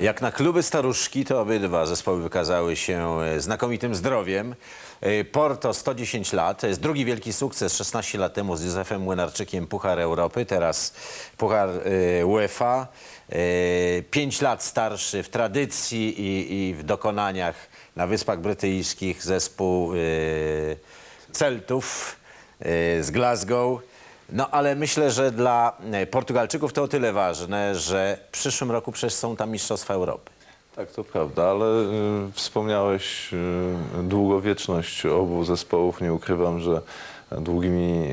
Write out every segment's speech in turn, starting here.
Jak na kluby staruszki, to obydwa zespoły wykazały się e, znakomitym zdrowiem. E, Porto 110 lat, to jest drugi wielki sukces 16 lat temu z Józefem Młynarczykiem Puchar Europy, teraz Puchar e, UEFA. 5 lat starszy w tradycji i, i w dokonaniach na Wyspach Brytyjskich zespół Celtów z Glasgow. No ale myślę, że dla e, Portugalczyków to o tyle ważne, że w przyszłym roku przecież są tam Mistrzostwa Europy. Tak, to prawda, ale y, wspomniałeś y, długowieczność obu zespołów. Nie ukrywam, że długimi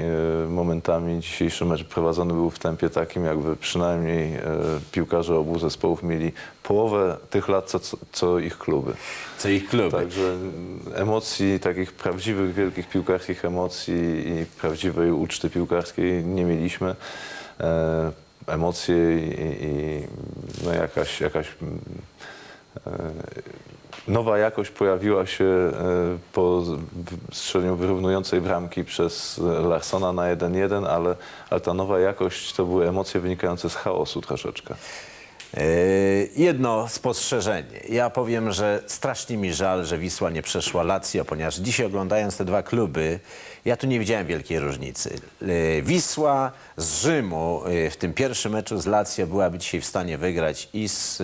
y, momentami dzisiejszy mecz prowadzony był w tempie takim, jakby przynajmniej y, piłkarze obu zespołów mieli połowę tych lat, co, co, ich kluby. Co ich kluby. Także emocji, takich prawdziwych, wielkich piłkarskich emocji i prawdziwej uczty piłkarskiej nie mieliśmy. E, emocje i, i no jakaś, jakaś mm, e, nowa jakość pojawiła się e, po strzeleniu wyrównującej bramki przez Larsona na 1-1, ale, ale ta nowa jakość to były emocje wynikające z chaosu troszeczkę. E, Jedno spostrzeżenie. Ja powiem, że strasznie mi żal, że Wisła nie przeszła Lazio, ponieważ dzisiaj oglądając te dwa kluby, ja tu nie widziałem wielkiej różnicy. E, Wisła z Rzymu e, w tym pierwszym meczu z Lazio byłaby dzisiaj w stanie wygrać i z e,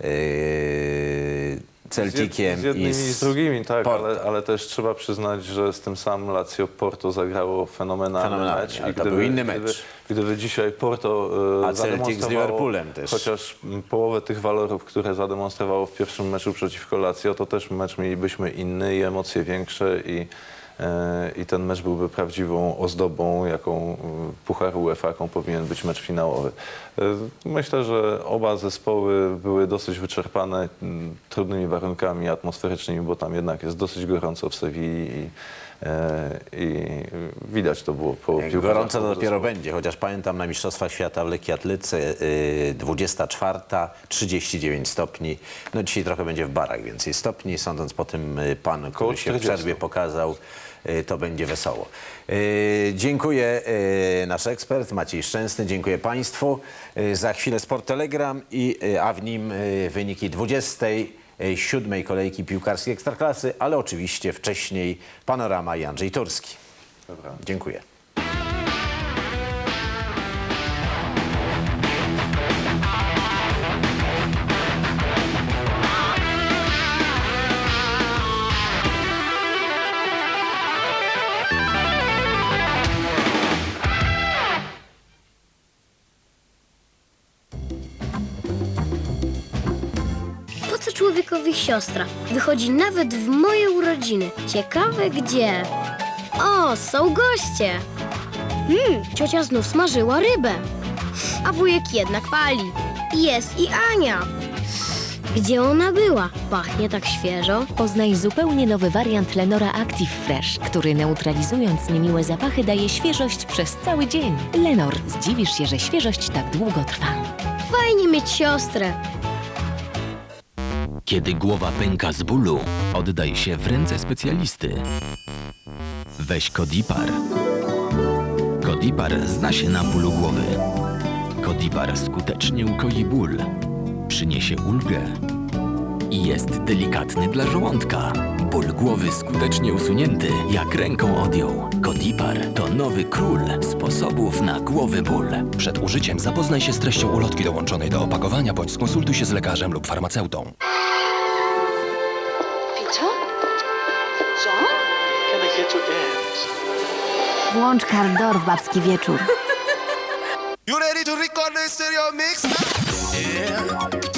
e, Celticiem Z, jed, z jednymi i i z drugimi, tak, Porto. ale, ale też trzeba przyznać, że z tym samym Lazio Porto zagrało fenomenalny, Fenomenalnie, mecz. to był inny mecz. Gdyby, gdyby dzisiaj Porto e, A Celtic z Liverpoolem też. chociaż połowę tych walorów, które zademonstrowało w pierwszym meczu przeciwko Lazio, to też mecz mielibyśmy inny i emocje większe i, e, i ten mecz byłby prawdziwą ozdobą, jaką m, Puchar UEFA, jaką powinien być mecz finałowy. E, Myślę, że oba zespoły były dosyć wyczerpane trudnymi warunkami atmosferycznymi, bo tam jednak jest dosyć gorąco w Sewilli i, e, i widać to było po Jak piłkarzach Gorąco to dopiero zespołów. będzie, chociaż pamiętam na Mistrzostwach Świata w lekkiej atletyce yy, 24, 39 stopni. No dzisiaj trochę będzie w barach więcej stopni, sądząc po tym panu, który się w 40. przerwie pokazał, to będzie wesoło. Yy, dziękuję yy, nasz ekspert Maciej Szczęsny, dziękuję Państwu. Za chwilę Sport Telegram, i, a w nim wyniki 27 kolejki piłkarskiej Ekstraklasy, ale oczywiście wcześniej Panorama i Andrzej Turski. Dobra. Dziękuję. Człowiekowi siostra? Wychodzi nawet w moje urodziny. Ciekawe gdzie. O, są goście. Hmm, ciocia znów smażyła rybę. A wujek jednak pali. Jest i Ania. Gdzie ona była? Pachnie tak świeżo. Poznaj zupełnie nowy wariant Lenora Active Fresh, który neutralizując niemiłe zapachy daje świeżość przez cały dzień. Lenor, zdziwisz się, że świeżość tak długo trwa. Fajnie mieć siostrę. Kiedy głowa pęka z bólu, oddaj się w ręce specjalisty. Weź Kodipar. Kodipar zna się na bólu głowy. Kodipar skutecznie ukoi ból, przyniesie ulgę i jest delikatny dla żołądka. Ból głowy skutecznie usunięty, jak ręką odjął. Kodipar to nowy król sposobów na głowy ból. Przed użyciem zapoznaj się z treścią ulotki dołączonej do opakowania bądź skonsultuj się z lekarzem lub farmaceutą. Peter? John? Can I get your hands? Włącz Kardor w babski wieczór. You ready to record the stereo mix? You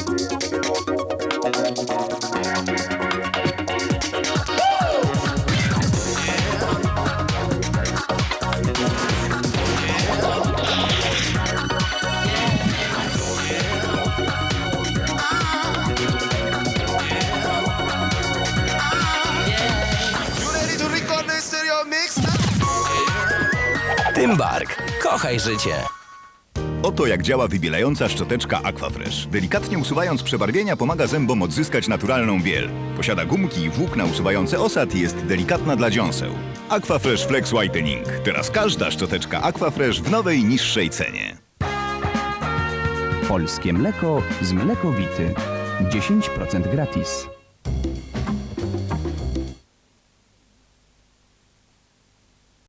Tymbark. Kochaj życie. Oto jak działa wybielająca szczoteczka Aquafresh. Delikatnie usuwając przebarwienia pomaga zębom odzyskać naturalną biel. Posiada gumki i włókna usuwające osad i jest delikatna dla dziąseł. Aquafresh Flex Whitening. Teraz każda szczoteczka Aquafresh w nowej, niższej cenie. Polskie mleko z mlekowity. 10% gratis.